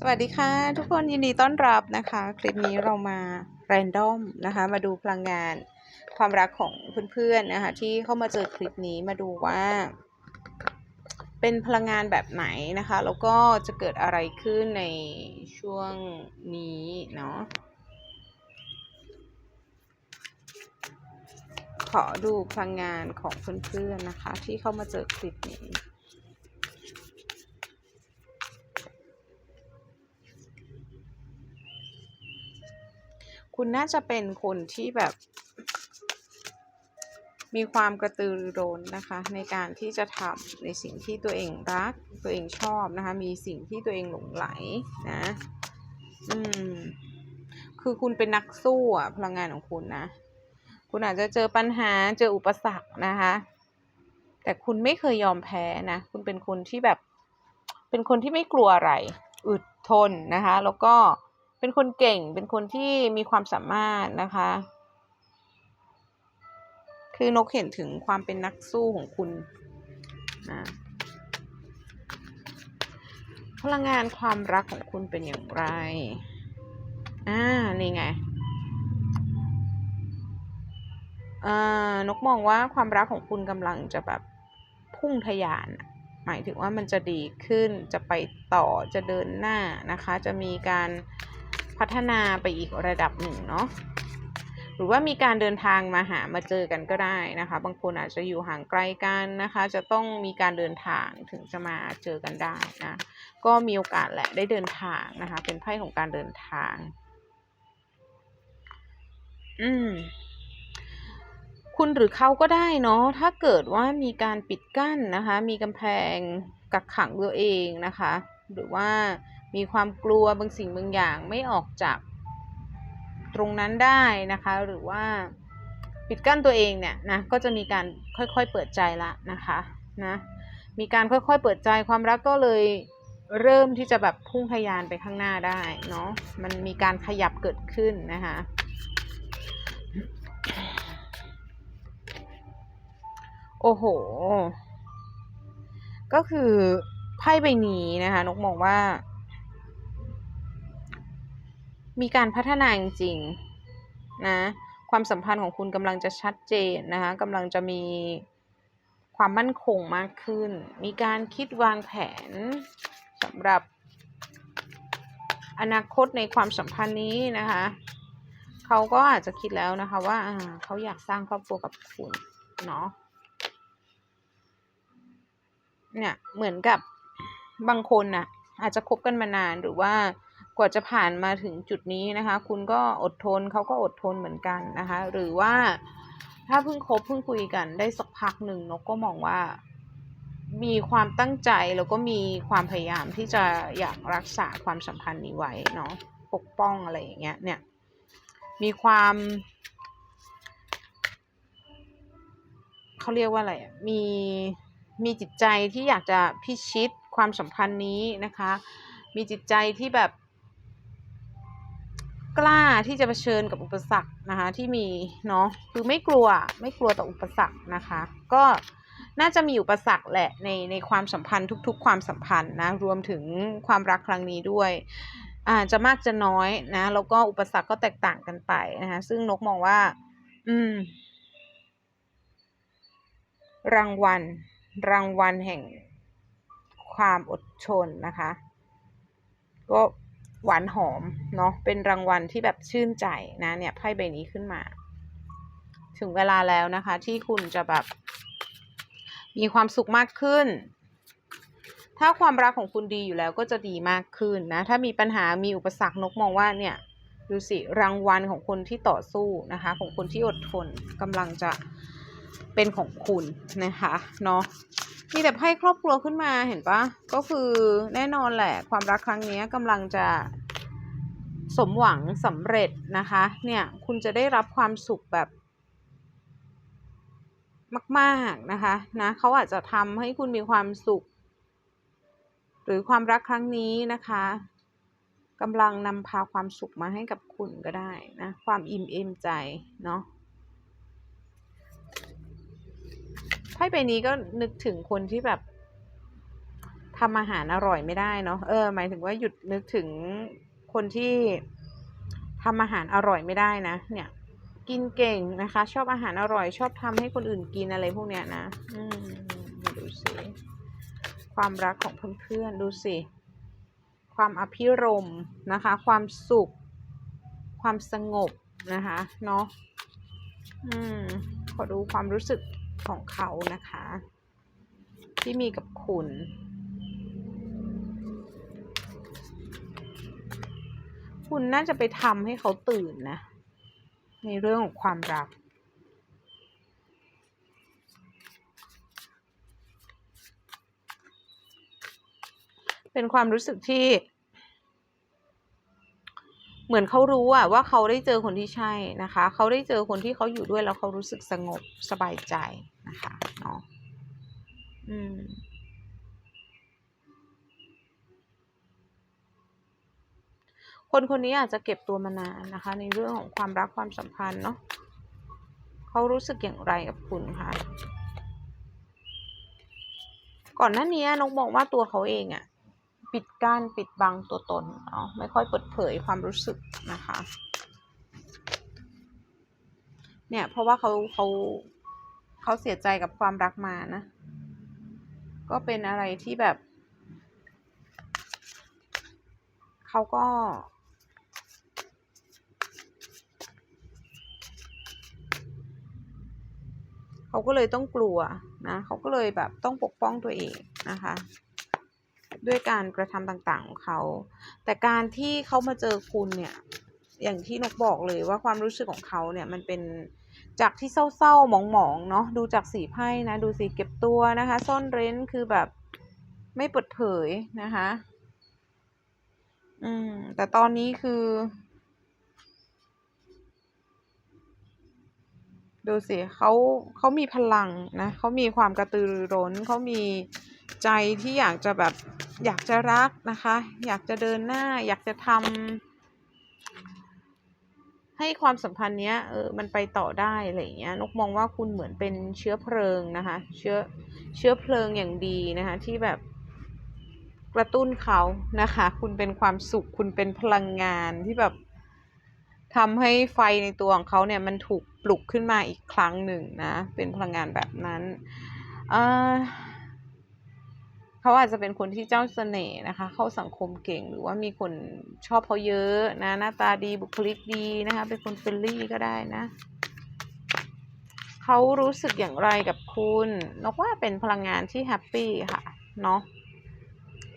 สวัสดีค่ะ ทุกคนยินดีต้อนรับนะคะ คลิปนี้เรามาแรนดอมนะคะ มาดูพลังงาน ความรักของเพื่อนๆนะคะ ที่เข้ามาเจอคลิปนี้มาดูว่า เป็นพลังงานแบบไหนนะคะ แล้วก็จะเกิดอะไรขึ้นในช่วงนี้เนาะขอดูพลังงานของเพื่อนๆนะคะ ที่เข้ามาเจอคลิปนี้ คุณน่าจะเป็นคนที่แบบ มีความกระตือรือร้นนะคะ ในการที่จะทำในสิ่งที่ตัวเองรัก ตัวเองชอบนะคะ มีสิ่งที่ตัวเองหลงไหลนะ อืม คือคุณเป็นนักสู้อะพลังงานของคุณนะ คุณอาจจะเจอปัญหาเจออุปสรรคนะคะ แต่คุณไม่เคยยอมแพ้นะ คุณเป็นคนที่แบบ เป็นคนที่ไม่กลัวอะไร อึดทนนะคะ แล้วก็ เป็นคนเก่ง เป็นคนที่มีความสามารถนะคะ คือนกเห็นถึงความเป็นนักสู้ของคุณนะพลังงานความรักของคุณเป็นอย่างไร อ่า นี่ไงอ่านกมองว่าความรักของคุณกำลังจะแบบพุ่งทะยาน หมายถึงว่ามันจะดีขึ้น จะไปต่อ จะเดินหน้านะคะ จะมีการ พัฒนาไปอีกระดับหนึ่งเนาะหรือว่ามีการเดินทางมาหามาเจอกันก็ได้นะคะ บางคนอาจจะอยู่ห่างไกลกันนะคะ จะต้องมีการเดินทางถึงจะมาเจอกันได้นะก็มีโอกาสแหละได้เดินทางนะคะ เป็นไพ่ของการเดินทาง อืมคุณหรือเขาก็ได้เนาะถ้าเกิดว่ามีการปิดกั้นนะคะ มีกำแพงกักขังตัวเองนะคะ หรือว่า มีความกลัวบางสิ่งบางอย่างไม่ออกจากตรงนั้นได้นะคะ หรือว่าปิดกั้นตัวเองเนี่ยนะก็จะมีการค่อยๆเปิดใจละนะคะนะมีการค่อยๆเปิดใจความรักก็เลยเริ่มที่จะแบบพุ่งทะยานไปข้างหน้าได้เนาะมันมีการขยับเกิดขึ้นนะคะโอ้โห ก็คือไพ่ใบนี้นะคะนกมองว่า มีการพัฒนาจริงๆนะความสัมพันธ์ของคุณกำลังจะชัดเจนนะคะกำลังจะมีความมั่นคงมากขึ้น มีการคิดวางแผนสำหรับอนาคตในความสัมพันธ์นี้นะคะเขาก็อาจจะคิดแล้วนะคะว่าอ่าเขาอยากสร้างครอบครัวกับคุณเนาะเนี่ยเหมือนกับบางคนน่ะอาจจะคบกันมานานหรือว่า กว่าจะผ่านมาถึงจุดนี้นะคะ คุณก็อดทนเขาก็อดทนเหมือนกันนะคะ หรือว่าถ้าเพิ่งคบเพิ่งคุยกันได้สักพักหนึ่งนกก็มองว่า มีความตั้งใจแล้วก็มีความพยายามที่จะอยากรักษาความสัมพันธ์นี้ไว้เนาะปกป้องอะไรอย่างเงี้ยเนี่ยมีความเขาเรียกว่าอะไรมีมีจิตใจที่อยากจะพิชิตความสัมพันธ์นี้นะคะ มีจิตใจที่แบบ กล้าที่จะเผชิญกับอุปสรรคนะคะ ที่มีเนาะคือไม่กลัวไม่กลัวต่ออุปสรรคนะคะ ก็น่าจะมีอุปสรรคแหละในในความสัมพันธ์ทุก ๆ ความสัมพันธ์นะรวมถึงความรักครั้งนี้ด้วยอาจจะมากจะน้อยนะแล้วก็อุปสรรคก็แตกต่างกันไปนะคะซึ่งนกมองว่า อืม รางวัล รางวัลแห่งความอดทนนะคะ ก็ หวานหอมเนาะเป็นรางวัลที่แบบชื่นใจนะเนี่ยไพ่ใบนี้ขึ้นมา ถึงเวลาแล้วนะคะ ที่คุณจะแบบ มีความสุขมากขึ้น ถ้าความรักของคุณดีอยู่แล้วก็จะดีมากขึ้นนะ ถ้ามีปัญหามีอุปสรรคนกมองว่าเนี่ยดูสิรางวัลของคนที่ต่อสู้นะคะ ของคนที่อดทนกำลังจะเป็นของคุณนะคะเนาะ มีแต่ให้ครอบครัวขึ้นมาเห็นปะก็คือแน่นอนแหละ ความรักครั้งนี้กำลังจะสมหวังสำเร็จนะคะ เนี่ยคุณจะได้รับความสุขแบบ มากๆนะคะนะเขาอาจจะทำให้คุณมีความสุข หรือความรักครั้งนี้นะคะกำลังนำพาความสุขมาให้กับคุณก็ได้นะ ความอิ่มเอมใจเนาะ ไพ่ใบนี้ก็นึกถึงคนที่แบบทำอาหารอร่อยไม่ได้เนาะเออ หมายถึงว่าหยุดนึกถึงคนที่ทำอาหารอร่อยไม่ได้นะ เนี่ย กินเก่งนะคะ ชอบอาหารอร่อย ชอบทำให้คนอื่นกินอะไรพวกเนี้ยนะ อืมดูสิความรักของเพื่อนๆดูสิความอภิรมนะคะ ความสุข ความสงบนะคะเนาะอืมขอดูความรู้สึก ของเขานะคะ ที่มีกับคุณ คุณน่าจะไปทำให้เขาตื่นนะ ในเรื่องของความรัก เป็นความรู้สึกที่ เหมือนเขารู้อะว่าเขาได้เจอคนที่ใช่นะคะ เขาได้เจอคนที่เขาอยู่ด้วยแล้วเขารู้สึกสงบสบายใจนะคะเนาะอืมคนคนนี้อาจจะเก็บตัวมานานนะคะ ในเรื่องของความรักความสัมพันธ์เนาะเขารู้สึกอย่างไรกับคุณคะก่อนหน้านี้นกมองว่าตัวเขาเองอะ ปิดกั้นปิดบังตัวตนเนาะไม่ค่อยเปิดเผยความรู้สึกนะคะ เนี่ยเพราะว่าเขาเขาเขาเสียใจกับความรักมานะ ก็เป็นอะไรที่แบบ เขาก็ เขาก็เลยต้องกลัวนะ เขาก็เลยแบบต้องปกป้องตัวเองนะคะ ด้วยการกระทำต่างๆของเขา แต่การที่เขามาเจอคุณเนี่ย อย่างที่นกบอกเลยว่าความรู้สึกของเขาเนี่ยมันเป็นจากที่เศร้าๆหมองๆเนาะดูจากสีไพ่นะ ดูสีเก็บตัวนะคะ ซ่อนเร้นคือแบบไม่เปิดเผยนะคะ อืม แต่ตอนนี้คือ ดูสิเขาเขามีพลังนะเขามีความกระตือรือร้นเขามีใจที่อยากจะแบบอยากจะรักนะคะ อยากจะเดินหน้า อยากจะทำให้ความสัมพันธ์เนี้ยเออมันไปต่อได้อะไรเงี้ยนกมองว่าคุณเหมือนเป็นเชื้อเพลิงนะคะ เชื้อเชื้อเพลิงอย่างดีนะคะ ที่แบบกระตุ้นเขานะคะ คุณเป็นความสุขคุณเป็นพลังงานที่แบบ ทำให้ไฟในตัวของเขาเนี่ยมันถูกปลุกขึ้นมาอีกครั้งหนึ่งนะ เป็นพลังงานแบบนั้นเขาอาจจะเป็นคนที่เจ้าเสน่ห์นะคะ เข้าสังคมเก่งหรือว่ามีคนชอบเขาเยอะนะหน้าตาดีบุคลิกดีนะคะ เป็นคนเฟรนลี่ก็ได้นะเขารู้สึกอย่างไรกับคุณนกว่าเป็นพลังงานที่แฮปปี้ค่ะเนาะ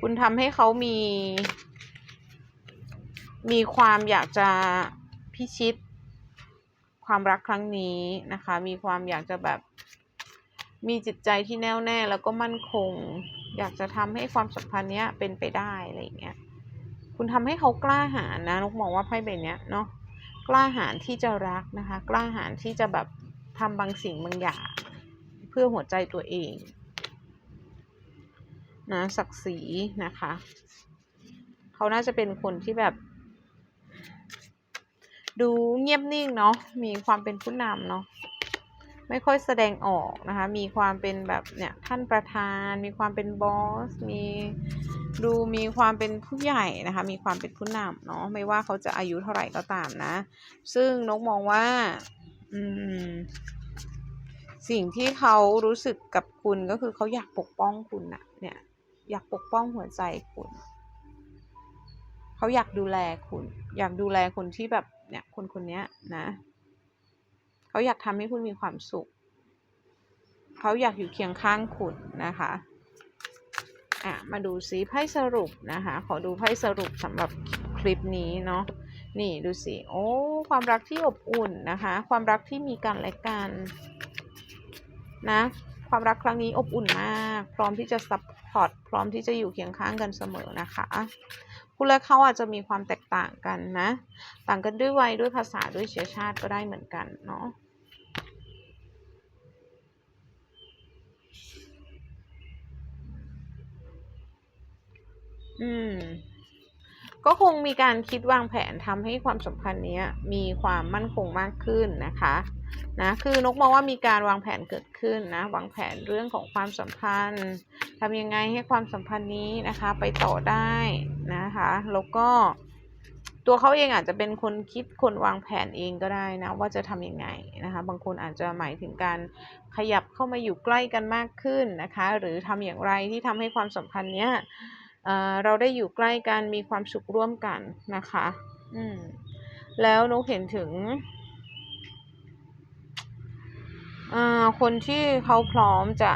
คุณทำให้เขามี มีความอยากจะ พิชิต ความรักครั้งนี้นะคะ มีความอยากจะแบบมีจิตใจที่แน่วแน่แล้วก็มั่นคง อยากจะทำให้ความสัมพันธ์เนี้ยเป็นไปได้อะไรอย่างเงี้ย คุณทำให้เขากล้าหาญนะนกมองว่าไพ่ใบเนี้ยเนาะกล้าหาญที่จะรักนะคะ กล้าหาญที่จะแบบทำบางสิ่งบางอย่าง เพื่อหัวใจตัวเองนะศักดิ์ศรีนะคะ เขาน่าจะเป็นคนที่แบบ ดูเงียบนิ่งเนาะมีความเป็นผู้นำเนาะไม่ค่อยแสดงออกนะคะ มีความเป็นแบบเนี่ยท่านประธาน มีความเป็นบอส มีดูมีความเป็นผู้ใหญ่นะคะ มีความเป็นผู้นำเนาะไม่ว่าเขาจะอายุเท่าไหร่ก็ตามนะ ซึ่งนกมองว่า อืม สิ่งที่เขารู้สึกกับคุณก็คือเขาอยากปกป้องคุณนะเนี่ย อยากปกป้องหัวใจคุณ เขาอยากดูแลคุณ อยากดูแลคนที่แบบเนี่ยคนคนนี้นะเขาอยากทำให้คุณมีความสุขเขาอยากอยู่เคียงข้างคุณนะคะอะมาดูซิไพ่สรุปนะคะ ขอดูไพ่สรุปสำหรับคลิปนี้เนาะนี่ดูสิโอ้ความรักที่อบอุ่นนะคะ ความรักที่มีกันและกันนะความรักครั้งนี้อบอุ่นมาก พร้อมที่จะซัพพอร์ตพร้อมที่จะอยู่เคียงข้างกันเสมอนะคะ คุณและเขาอาจจะมีความแตกต่างกันนะ ต่างกันด้วยวัยด้วยภาษาด้วยเชื้อชาติก็ได้เหมือนกันเนาะอืมก็คงมีการคิดวางแผนทำให้ความสัมพันธ์นี้มีความมั่นคงมากขึ้นนะคะนะคือนกมองว่ามีการวางแผนเกิดขึ้นนะวางแผนเรื่องของความสัมพันธ์ทำยังไงให้ความสัมพันธ์นี้นะคะ ไปต่อได้นะ แล้วก็ตัวเขาเองอาจจะเป็นคนคิดคนวางแผนเองก็ได้นะ ว่าจะทำยังไงนะคะ บางคนอาจจะหมายถึงการขยับเข้ามาอยู่ใกล้กันมากขึ้นนะคะ หรือทำอย่างไรที่ทำให้ความสัมพันธ์เนี้ยเเราได้อยู่ใกล้กันมีความสุขร่วมกันนะคะ อืมแล้วนกเห็นถึงคนที่เขาพร้อมจะ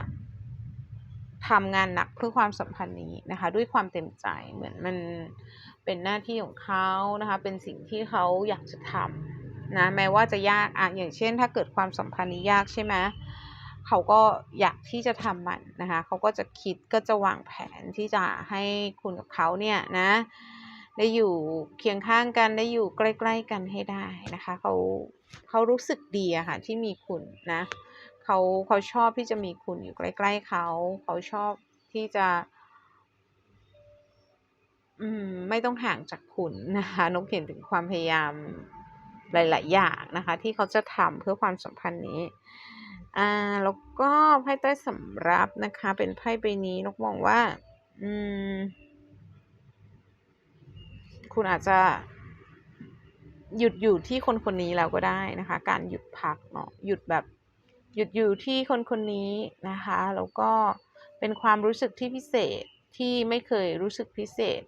ทำงานหนักเพื่อความสัมพันธ์นี้นะคะ ด้วยความเต็มใจเหมือนมันเป็นหน้าที่ของเขานะคะ เป็นสิ่งที่เขาอยากจะทำนะแม้ว่าจะยากอะอย่างเช่น ถ้าเกิดความสัมพันธ์นี้ยากใช่ไหมเขาก็อยากที่จะทำมันนะคะเขาก็จะคิดก็จะวางแผนที่จะให้คุณกับเขาเนี่ยนะได้อยู่เคียงข้างกันได้อยู่ใกล้ ๆ กันให้ได้นะคะเขาเขารู้สึกดีอะค่ะที่มีคุณนะ เขาเขาชอบที่จะมีคุณอยู่ใกล้ ๆเขา เขาชอบที่จะ อืม ไม่ต้องห่างจากคุณนะคะนกเห็นถึงความพยายามหลาย ๆ อย่างนะคะ ที่เขาจะทำเพื่อความสัมพันธ์นี้ อ่า แล้วก็ไพ่ใต้สำรับนะคะ เป็นไพ่ใบนี้นกมองว่า อืม คุณอาจจะหยุดอยู่ที่คนคนนี้แล้วก็ได้นะคะ การหยุดพักเนาะหยุดแบบ หยุดอยู่ที่คนคนนี้นะคะ แล้วก็เป็นความรู้สึกที่พิเศษที่ไม่เคยรู้สึกพิเศษ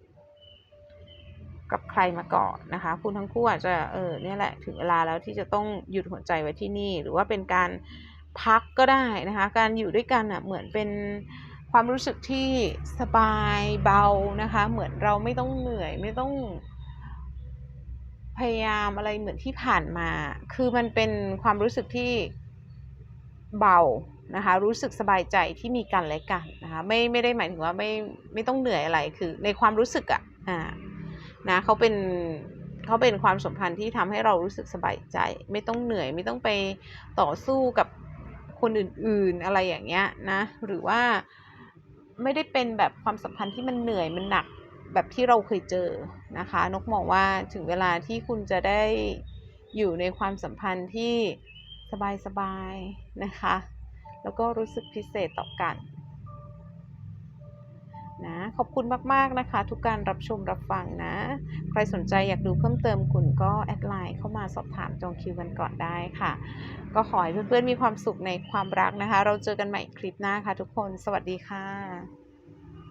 กับใครมาก่อนนะคะ คุณทั้งคู่อาจจะเออเนี่ยแหละถึงเวลาแล้วที่จะต้องหยุดหัวใจไว้ที่นี่ หรือว่าเป็นการพักก็ได้นะคะ การอยู่ด้วยกันอะเหมือนเป็นความรู้สึกที่สบายเบานะคะ เหมือนเราไม่ต้องเหนื่อยไม่ต้องพยายามอะไรเหมือนที่ผ่านมา คือมันเป็นความรู้สึกที่ เบานะคะรู้สึกสบายใจที่มีกันและกันนะคะไม่ไม่ได้หมายถึงว่าไม่ไม่ต้องเหนื่อยอะไรคือในความรู้สึกอะอ่านะเขาเป็นเขาเป็นความสัมพันธ์ที่ทำให้เรารู้สึกสบายใจ ไม่ต้องเหนื่อยไม่ต้องไปต่อสู้กับคนอื่นๆอะไรอย่างเงี้ยนะหรือว่าไม่ได้เป็นแบบความสัมพันธ์ที่มันเหนื่อยมันหนักแบบที่เราเคยเจอนะคะ นกมองว่าถึงเวลาที่คุณจะได้อยู่ในความสัมพันธ์ที่ สบายๆนะคะ แล้วก็รู้สึกพิเศษต่อกันนะขอบคุณมากๆนะคะ ทุกการรับชมรับฟังนะ ใครสนใจอยากดูเพิ่มเติมคุณก็แอดไลน์เข้ามาสอบถามจองคิวกันก่อนได้ค่ะ ก็ขอให้เพื่อนๆมีความสุขในความรักนะคะ เราเจอกันใหม่คลิปหน้าค่ะทุกคน สวัสดีค่ะ